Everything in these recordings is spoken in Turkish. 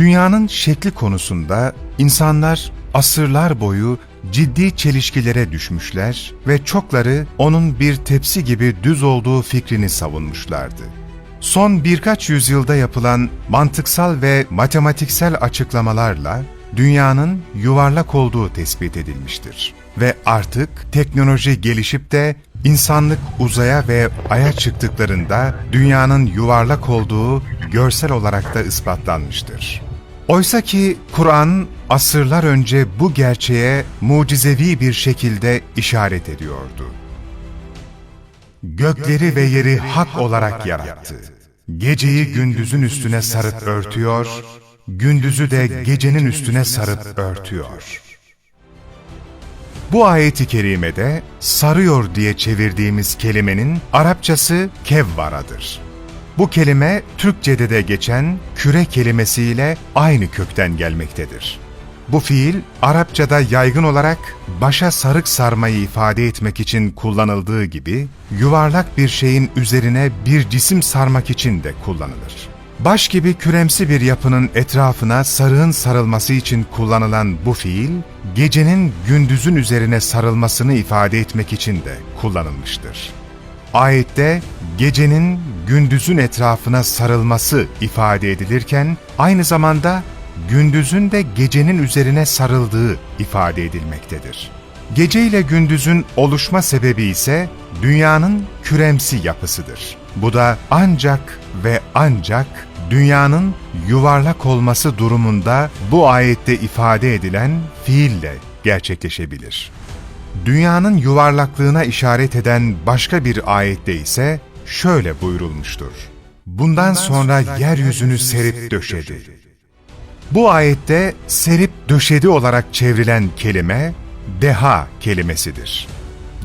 Dünyanın şekli konusunda insanlar asırlar boyu ciddi çelişkilere düşmüşler ve çokları onun bir tepsi gibi düz olduğu fikrini savunmuşlardı. Son birkaç yüzyılda yapılan mantıksal ve matematiksel açıklamalarla dünyanın yuvarlak olduğu tespit edilmiştir. Ve artık teknoloji gelişip de insanlık uzaya ve aya çıktıklarında dünyanın yuvarlak olduğu görsel olarak da ispatlanmıştır. Oysa ki Kur'an asırlar önce bu gerçeğe mucizevi bir şekilde işaret ediyordu. Gökleri ve yeri hak olarak yarattı. Geceyi gündüzün üstüne sarıp örtüyor, gündüzü de gecenin üstüne sarıp örtüyor. Bu ayeti kerimede sarıyor diye çevirdiğimiz kelimenin Arapçası kevvaradır. Bu kelime Türkçede de geçen küre kelimesiyle aynı kökten gelmektedir. Bu fiil Arapçada yaygın olarak başa sarık sarmayı ifade etmek için kullanıldığı gibi yuvarlak bir şeyin üzerine bir cisim sarmak için de kullanılır. Baş gibi küremsi bir yapının etrafına sarığın sarılması için kullanılan bu fiil, gecenin gündüzün üzerine sarılmasını ifade etmek için de kullanılmıştır. Ayette gecenin gündüzün etrafına sarılması ifade edilirken aynı zamanda gündüzün de gecenin üzerine sarıldığı ifade edilmektedir. Gece ile gündüzün oluşma sebebi ise dünyanın küremsi yapısıdır. Bu da ancak ve ancak dünyanın yuvarlak olması durumunda bu ayette ifade edilen fiille gerçekleşebilir. Dünyanın yuvarlaklığına işaret eden başka bir ayette ise şöyle buyurulmuştur. Bundan sonra yeryüzünü serip döşedi. Bu ayette serip döşedi olarak çevrilen kelime deha kelimesidir.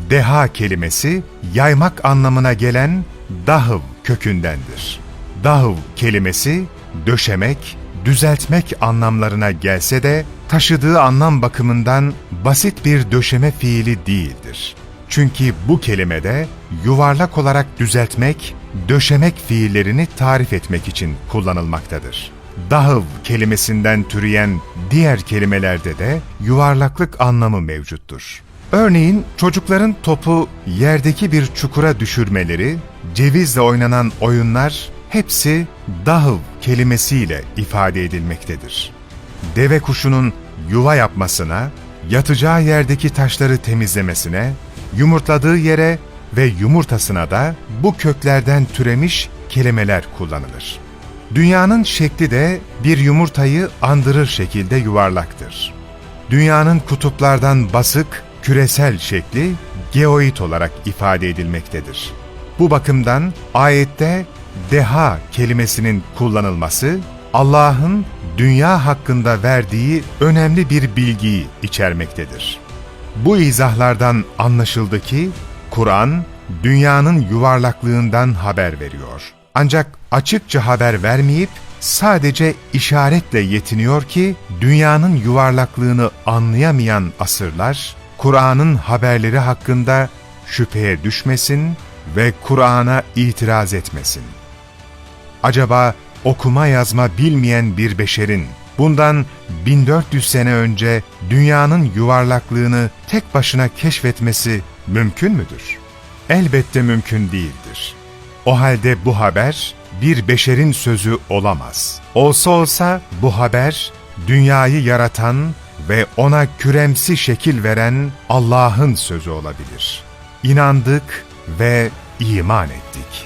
Deha kelimesi yaymak anlamına gelen dahıv kökündendir. Dahıv kelimesi döşemek, düzeltmek anlamlarına gelse de taşıdığı anlam bakımından basit bir döşeme fiili değildir. Çünkü bu kelimede yuvarlak olarak düzeltmek, döşemek fiillerini tarif etmek için kullanılmaktadır. Dahıv kelimesinden türeyen diğer kelimelerde de yuvarlaklık anlamı mevcuttur. Örneğin çocukların topu yerdeki bir çukura düşürmeleri, cevizle oynanan oyunlar hepsi dahıv kelimesiyle ifade edilmektedir. Deve kuşunun yuva yapmasına, yatacağı yerdeki taşları temizlemesine, yumurtladığı yere ve yumurtasına da bu köklerden türemiş kelimeler kullanılır. Dünyanın şekli de bir yumurtayı andırır şekilde yuvarlaktır. Dünyanın kutuplardan basık, küresel şekli geoid olarak ifade edilmektedir. Bu bakımdan ayette deha kelimesinin kullanılması Allah'ın dünya hakkında verdiği önemli bir bilgiyi içermektedir. Bu izahlardan anlaşıldı ki Kur'an dünyanın yuvarlaklığından haber veriyor. Ancak açıkça haber vermeyip sadece işaretle yetiniyor ki dünyanın yuvarlaklığını anlayamayan asırlar Kur'an'ın haberleri hakkında şüpheye düşmesin ve Kur'an'a itiraz etmesin. Acaba okuma yazma bilmeyen bir beşerin bundan 1400 sene önce dünyanın yuvarlaklığını tek başına keşfetmesi mümkün müdür? Elbette mümkün değildir. O halde bu haber bir beşerin sözü olamaz. Olsa olsa bu haber dünyayı yaratan ve ona küremsi şekil veren Allah'ın sözü olabilir. İnandık ve iman ettik.''